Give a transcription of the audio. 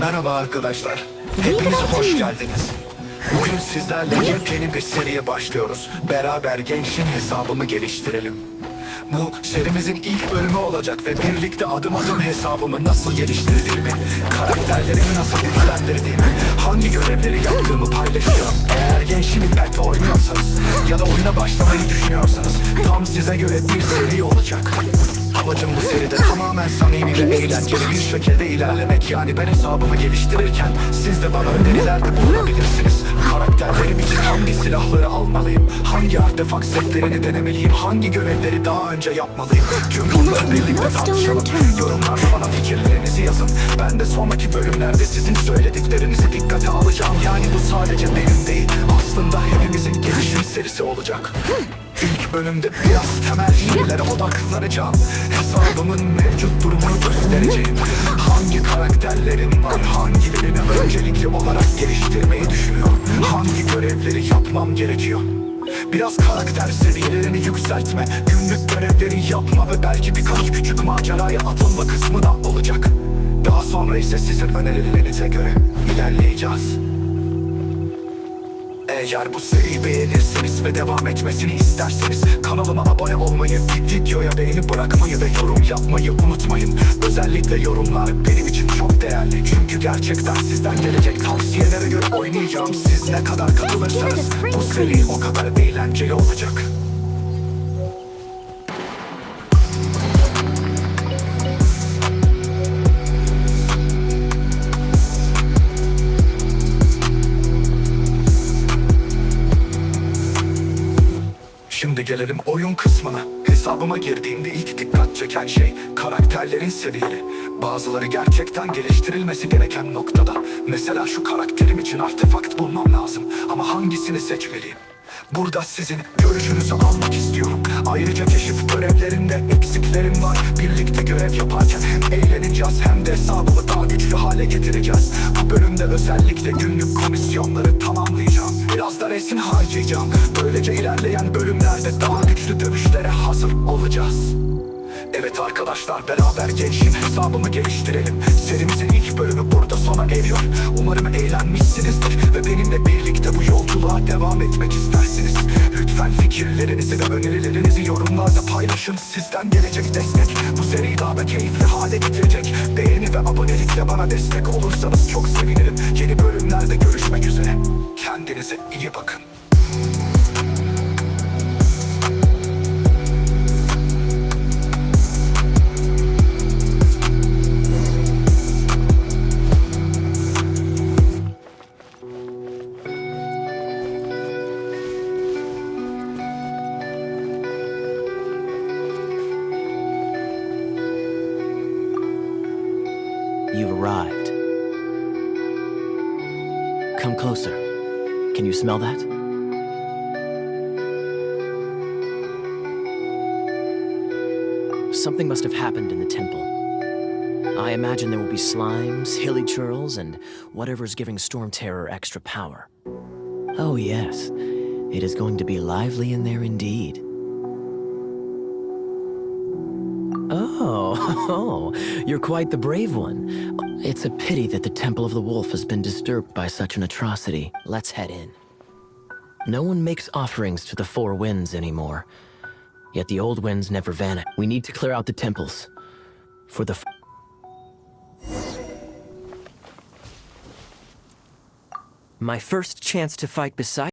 Merhaba arkadaşlar. Hepiniz hoş geldiniz. Bugün sizlerle yepyeni bir seriye başlıyoruz. Beraber gençin hesabımı geliştirelim. Bu serimizin ilk bölümü olacak ve birlikte adım adım hesabımı nasıl geliştirdiğimi, karakterlerimi nasıl güçlendirdiğimi, hangi görevleri yaptığımı paylaşacağım. Eğer gençin impact'te oynuyorsanız ya da oyuna başlamayı düşünüyorsanız tam size göre bir seri olacak. Amacım bu seride tamamen samimi ve eğlenceli bir şekilde ilerlemek yani ben hesabımı geliştirirken siz de bana önerilerde bulunabilirsiniz. Karakterlerim için hangi silahları almalıyım, hangi artefakt setlerini denemeliyim, hangi görevleri daha önce yapmalıyım. Tüm bunları birlikte tartışalım. Yorumlarda bana fikirlerinizi yazın. Ben de sonraki bölümlerde sizin söylediklerinizi dikkate alacağım. Yani bu sadece benim değil, aslında hepimizin gelişim serisi olacak. İlk bölümde biraz temel şeylere odaklanacağım. Hesabımın mevcut durumunu göstereceğim. Hangi karakterlerim var, hangilerini öncelikli olarak geliştirmeyi düşünüyorum Hangi görevleri yapmam gerekiyor? Biraz karakter seviyelerini yükseltme Günlük görevleri yapma ve belki birkaç küçük maceraya atılma kısmı da olacak. Daha sonra ise sizin önerilerinize göre ilerleyeceğiz eğer bu seriyi beğenirseniz ve devam etmesini isterseniz Kanalıma abone olmayı, videoya beğeni bırakmayı ve yorum yapmayı unutmayın. Özellikle yorumlar benim için çok değerli. Çünkü gerçekten sizden gelecek tavsiyelere göre oynayacağım. Siz ne kadar katılırsanız bu seri o kadar eğlenceli olacak gelelim oyun kısmına. Hesabıma girdiğimde ilk dikkat çeken şey karakterlerin seviyeleri. Bazıları gerçekten geliştirilmesi gereken noktada. Mesela şu karakterim için artefakt bulmam lazım. Ama hangisini seçmeliyim? Burada sizin görüşünüzü almak istiyorum. Ayrıca keşif görevlerinde eksiklerim var. Birlikte görev yaparken hem eğleneceğiz hem de hesabımı daha güçlü hale getireceğiz. Bu bölümde özellikle günlük komisyonları tamamlayacağım. Biraz da resim harcayacağım. Böylece ilerleyen bölümlerde daha güçlü dövüşlere hazır olacağız. Evet arkadaşlar beraber gençin hesabımı geliştirelim. Serimizin ilk bölümü burada sona eriyor. Umarım eğlenmişsinizdir ve benimle birlikte bu yolculuğa devam etmek istersiniz. Lütfen fikirlerinizi ve önerilerinizi yorumlarda paylaşın. Sizden gelecek destek bu seriyi daha da keyifli hale getirecek. Beğeni ve abonelikle bana destek olursanız çok sevinirim. Yeni bölümlerde görüşmek üzere Iyi bakın You've arrived. Come closer. Can you smell that? Something must have happened in the temple. I imagine there will be slimes, hilly churls, and whatever's giving Storm Terror extra power. Oh, yes. It is going to be lively in there indeed. Oh, you're quite the brave one. It's a pity that the Temple of the Wolf has been disturbed by such an atrocity. Let's head in. No one makes offerings to the four winds anymore. Yet the old winds never vanish. We need to clear out the temples. For the. My first chance to fight beside.